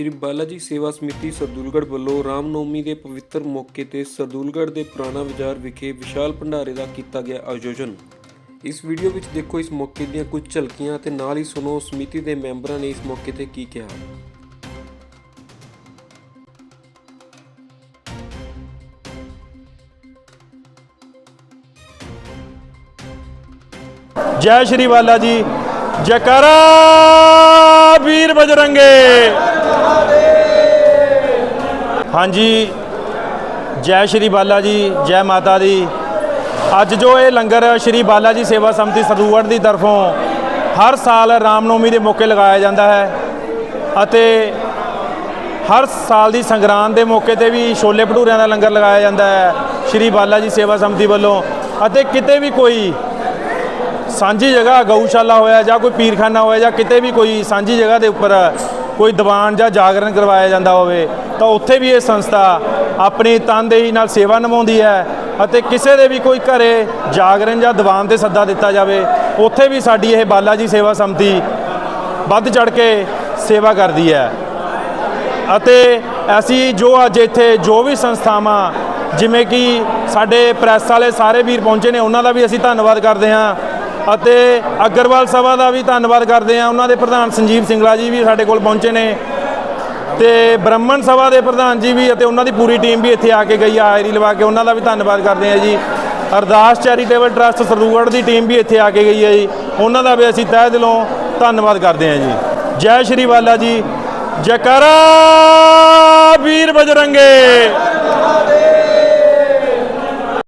ਸ਼੍ਰੀ ਬਾਲਾ ਜੀ ਸੇਵਾ ਸਮਿਤੀ ਸਰਦੂਲਗੜ੍ਹ ਵੱਲੋਂ ਰਾਮਨੌਮੀ ਦੇ ਪਵਿੱਤਰ ਮੌਕੇ ਤੇ ਸਰਦੂਲਗੜ੍ਹ ਦੇ ਪੁਰਾਣਾ ਬਾਜ਼ਾਰ ਵਿਖੇ ਵਿਸ਼ਾਲ ਭੰਡਾਰੇ ਦਾ ਕੀਤਾ ਗਿਆ ਆਯੋਜਨ। ਇਸ ਵੀਡੀਓ ਵਿੱਚ ਦੇਖੋ ਇਸ ਮੌਕੇ ਦੀਆਂ ਕੁਝ ਝਲਕੀਆਂ ਤੇ ਨਾਲ ਹੀ ਸੁਣੋ ਸਮਿਤੀ ਦੇ ਮੈਂਬਰਾਂ ਨੇ ਇਸ ਮੌਕੇ ਤੇ ਕੀ ਕਿਹਾ। ਜੈ ਸ਼੍ਰੀ ਬਾਲਾ ਜੀ ਜੈਕਾਰਾ, ਵੀਰ ਬਜਰੰਗੇ। ਹਾਂਜੀ। ਜੈ ਸ਼੍ਰੀ ਬਾਲਾ ਜੀ, ਜੈ ਮਾਤਾ ਦੀ। ਅੱਜ ਜੋ ਇਹ ਲੰਗਰ ਸ਼੍ਰੀ ਬਾਲਾ ਜੀ ਸੇਵਾ ਸਮਿਤੀ ਸਰਦੂਗੜ੍ਹ ਦੀ ਤਰਫੋਂ ਹਰ ਸਾਲ ਰਾਮਨੌਮੀ ਦੇ ਮੌਕੇ ਲਗਾਇਆ ਜਾਂਦਾ ਹੈ ਅਤੇ ਹਰ ਸਾਲ ਦੀ ਸੰਗਰਾਂਦ ਦੇ ਮੌਕੇ ਤੇ ਵੀ ਛੋਲੇ ਭਟੂਰਿਆਂ ਦਾ ਲੰਗਰ ਲਗਾਇਆ ਜਾਂਦਾ ਹੈ ਸ਼੍ਰੀ ਬਾਲਾ ਜੀ ਸੇਵਾ ਸਮਿਤੀ ਵੱਲੋਂ ਅਤੇ ਕਿਤੇ ਵੀ ਕੋਈ ਸਾਂਝੀ ਜਗ੍ਹਾ ਗਊਸ਼ਾਲਾ ਹੋਇਆ ਜਾਂ ਕੋਈ ਪੀਰਖਾਨਾ ਹੋਇਆ ਜਾਂ ਕਿਤੇ ਵੀ ਕੋਈ ਸਾਂਝੀ ਜਗ੍ਹਾ ਦੇ ਉੱਪਰ ਕੋਈ ਦੀਵਾਨ ਜਾਂ ਜਾਗਰਣ ਕਰਵਾਇਆ ਜਾਂਦਾ ਹੋਵੇ ਤਾਂ ਉੱਥੇ ਵੀ ਇਹ ਸੰਸਥਾ ਆਪਣੀ ਤਨਦੇਹੀ ਨਾਲ ਸੇਵਾ ਨਿਭਾਉਂਦੀ ਹੈ ਅਤੇ ਕਿਸੇ ਦੇ ਵੀ ਕੋਈ ਘਰੇ ਜਾਗਰਣ ਜਾਂ ਦੀਵਾਨ ਤੇ ਸੱਦਾ ਦਿੱਤਾ ਜਾਵੇ, ਉੱਥੇ ਵੀ ਸਾਡੀ ਇਹ ਬਾਲਾ ਜੀ ਸੇਵਾ ਸੰਮਤੀ ਵੱਧ ਚੜ ਕੇ ਸੇਵਾ ਕਰਦੀ ਹੈ। ਅਤੇ ਅਸੀਂ ਜੋ ਅੱਜ ਇੱਥੇ ਜੋ ਵੀ ਸੰਸਥਾਵਾਂ, ਜਿਵੇਂ ਕਿ ਸਾਡੇ ਪ੍ਰੈਸ ਵਾਲੇ ਸਾਰੇ ਵੀਰ ਪਹੁੰਚੇ ਨੇ, ਉਹਨਾਂ ਦਾ ਵੀ ਅਸੀਂ ਧੰਨਵਾਦ ਕਰਦੇ ਹਾਂ ਅਤੇ ਅਗਰਵਾਲ ਸਭਾ ਦਾ ਵੀ ਧੰਨਵਾਦ ਕਰਦੇ ਹਾਂ। ਉਹਨਾਂ ਦੇ ਪ੍ਰਧਾਨ ਸੰਜੀਵ ਸਿੰਗਲਾ ਜੀ ਵੀ ਸਾਡੇ ਕੋਲ ਪਹੁੰਚੇ ਨੇ। ਤੇ ਬ੍ਰਾਹਮਣ ਸਭਾ ਦੇ ਪ੍ਰਧਾਨ ਜੀ ਵੀ ਅਤੇ ਉਹਨਾਂ ਦੀ ਪੂਰੀ ਟੀਮ ਵੀ ਇੱਥੇ ਆ ਕੇ ਗਈ ਆ ਆਇਰੀ ਲਵਾ ਕੇ। ਉਹਨਾਂ ਦਾ ਵੀ ਧੰਨਵਾਦ ਕਰਦੇ ਹਾਂ ਜੀ। ਅਰਦਾਸ ਚੈਰੀਟੇਬਲ ਟਰਸਟ ਸਰਦੂਗੜ ਦੀ ਟੀਮ ਵੀ ਇੱਥੇ ਆ ਕੇ ਗਈ ਹੈ ਜੀ। ਉਹਨਾਂ ਦਾ ਵੀ ਅਸੀਂ ਤਹਿ ਦਿਲੋਂ ਧੰਨਵਾਦ ਕਰਦੇ ਹਾਂ ਜੀ। ਜੈ ਸ਼੍ਰੀ ਬਾਲਾ ਜੀ। ਜੈਕਾਰਾ ਵੀਰ ਬਜਰੰਗੇ।